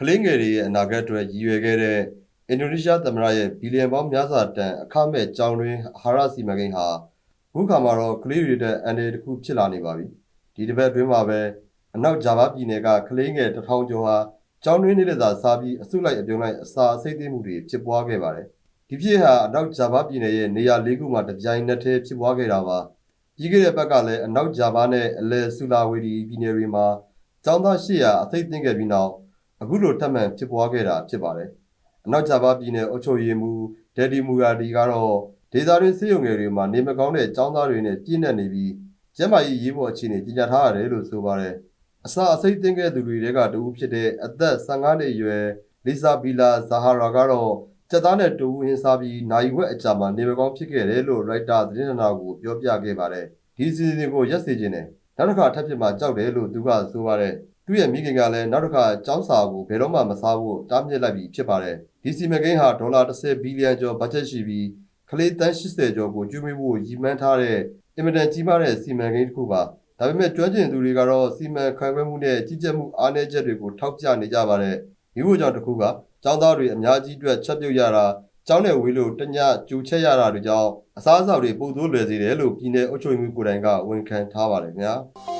ကလေးငယ်တွေရဲ့အနာဂတ်အတွက်ရည်ရွယ်ခဲ့တဲ့အင်ဒိုနီးရှားသမ္မတရဲ့ဘီလီယံပေါင်းများစွာတန်အခမဲ့ကြောင်းတွင်းအာဟာရစီမံကိန်းဟာအခုခါမှာတော့ကလေးတွေအတွက်အန်ဒီတစ်ခုဖြစ်လာနေပါပြီဒီတစ်ပတ်အတွင်းမှာပဲအနောက်ဂျာဗာပြည်နယ်ကကလေးငယ်တစ်ထောင်ကျော်ဟာကြောင်းတွင်းနေတဲ့သာစားပြီးအစုလိုက်အပြုံလိုက်အစာအစိတ်သိမ်းမှုတွေဖြစ်ပွားခဲ့ပါတယ်ဒီဖြစ်ဟာအနောက်ဂျာဗာပြည်နယ်ရဲ့နေရာ၄ခုမှာတပြိုင်နက်တည်းဖြစ်ပွားခဲ့တာပါပြီးခဲ့တဲ့ဘက်ကလည်းအနောက်ဂျာဗာနဲ့အလဲဆူလာဝေဒီပြည်နယ်တွေမှာကျောင်းသား800အသိသိမ်းခဲ့ပြီးနောက် အခုလိုထပ်မံဖြစ်ပွားခဲ့တာဖြစ်ပါတယ်အနောက်ဂျာဗာပြည်နယ်အုပ်ချုပ်ရေးမှူးဒယ်ဒီမူရာဒီကတော့ဒေသတွင်းစေယုံငယ်တွေမှာနေမကောင်းတဲ့ចောင်းသားတွေနဲ့ပြည့်နှက်နေပြီးကျန်းမာရေးရေးပေါ်အခြေအနေကြီးညာထားရတယ်လို့ဆိုပါတယ်။အစာအစိတ်သိမ်းခဲ့သူတွေတဲကတူဖြစ်တဲ့အသက်15နှစ်အရွယ်လီဆာဘီလာဇာဟာရာကတော့စက်သားနဲ့တူဟင်းစားပြီးနိုင်ဝက်အကြာမှာနေမကောင်းဖြစ်ခဲ့တယ်လို့ရိုက်တာသတင်းဌာနကိုပြောပြခဲ့ပါတယ်။ဒီစီစဉ်ကိုရက်စေခြင်းနဲ့နောက်တစ်ခါထပ်ဖြစ်မှာကြောက်တယ်လို့သူကဆိုပါတယ်။ သူ့ရဲ့မိခင်ကလည်းနောက်တစ်ခါចောင်းစာကိုဘယ်တော့မှမစားဖို့တားမြစ်လိုက်ပြီးဖြစ်ပါတယ်။ဒီစီမံကိန်းဟာဒေါ်လာ10ဘီလီယံကျော်ဘတ်ဂျက်ရှိပြီးကလေးတန်း80ကျော်ကိုကျွေးမွေးဖို့ရည်မှန်းထားတဲ့အင်မတန်ကြီးမားတဲ့စီမံကိန်းတစ်ခုပါ။ဒါပေမဲ့ကျွမ်းကျင်သူတွေကတော့စီမံခန့်ခွဲမှုနဲ့ကြီးကြပ်မှုအားနည်းချက်တွေကိုထောက်ပြနေကြပါတယ်။ဒီလိုကြောင့်တစ်ခုကចောင်းသားတွေအများကြီးအတွက်ချက်ပြုတ်ရတာကျောင်းနယ်ဝေးလို့တညကျူချက်ရတာတွေကြောင့်အစားအစာတွေပို့သိုးလွယ်စေတယ်လို့ပြည်내အုပ်ချုပ်ရေးမှူးကိုယ်တိုင်ကဝန်ခံထားပါတယ်ခင်ဗျာ။